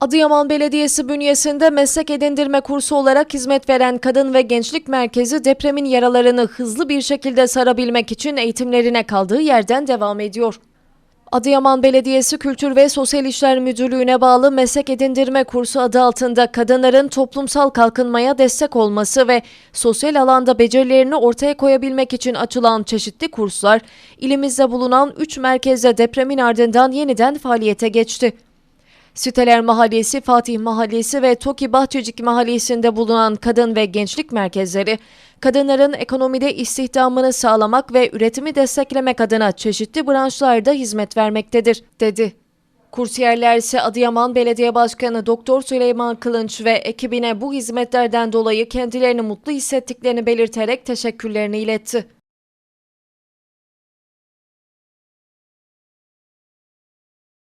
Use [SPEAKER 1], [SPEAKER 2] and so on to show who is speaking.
[SPEAKER 1] Adıyaman Belediyesi bünyesinde meslek edindirme kursu olarak hizmet veren Kadın ve Gençlik Merkezi depremin yaralarını hızlı bir şekilde sarabilmek için eğitimlerine kaldığı yerden devam ediyor. Adıyaman Belediyesi Kültür ve Sosyal İşler Müdürlüğü'ne bağlı meslek edindirme kursu adı altında kadınların toplumsal kalkınmaya destek olması ve sosyal alanda becerilerini ortaya koyabilmek için açılan çeşitli kurslar ilimizde bulunan 3 merkezde depremin ardından yeniden faaliyete geçti. Siteler Mahallesi, Fatih Mahallesi ve Toki Bahçecik Mahallesi'nde bulunan kadın ve gençlik merkezleri, kadınların ekonomide istihdamını sağlamak ve üretimi desteklemek adına çeşitli branşlarda hizmet vermektedir, dedi. Kursiyerler ise Adıyaman Belediye Başkanı Doktor Süleyman Kılınç ve ekibine bu hizmetlerden dolayı kendilerini mutlu hissettiklerini belirterek teşekkürlerini iletti.